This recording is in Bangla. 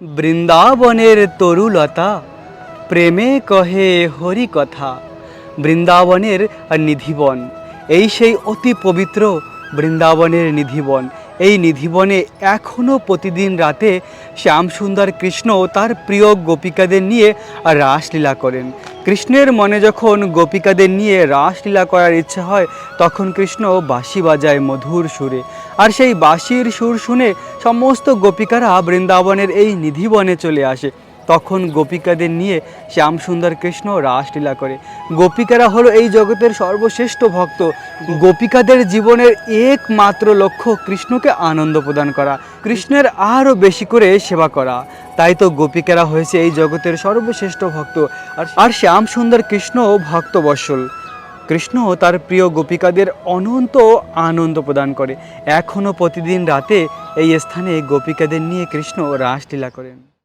বৃন্দাবনের তরুলতা, প্রেমে কহে হরি কথা বৃন্দাবনের নিধিবন। এই সেই অতি পবিত্র বৃন্দাবনের নিধিবন। এই নিধিবনে এখনও প্রতিদিন রাতে শ্যামসুন্দর কৃষ্ণ তার প্রিয় গোপিকাদের নিয়ে রাসলীলা করেন। কৃষ্ণের মনে যখন গোপিকাদের নিয়ে রাসলীলা করার ইচ্ছা হয়, তখন কৃষ্ণ বাঁশি বাজায় মধুর সুরে। আর সেই বাঁশির সুর শুনে সমস্ত গোপিকারা বৃন্দাবনের এই নিধিবনে চলে আসে। তখন গোপিকাদের নিয়ে শ্যামসুন্দর কৃষ্ণ রাসলীলা করে। গোপিকারা হলো এই জগতের সর্বশ্রেষ্ঠ ভক্ত। গোপিকাদের জীবনের একমাত্র লক্ষ্য কৃষ্ণকে আনন্দ প্রদান করা, কৃষ্ণের আরও বেশি করে সেবা করা। তাই তো গোপিকারা হয়েছে এই জগতের সর্বশ্রেষ্ঠ ভক্ত। আর শ্যামসুন্দর কৃষ্ণ ভক্তবৎসল। কৃষ্ণ তার প্রিয় গোপিকাদের অনন্ত আনন্দ প্রদান করে। এখনও প্রতিদিন রাতে এই স্থানে গোপিকাদের নিয়ে কৃষ্ণ রাসলীলা করেন।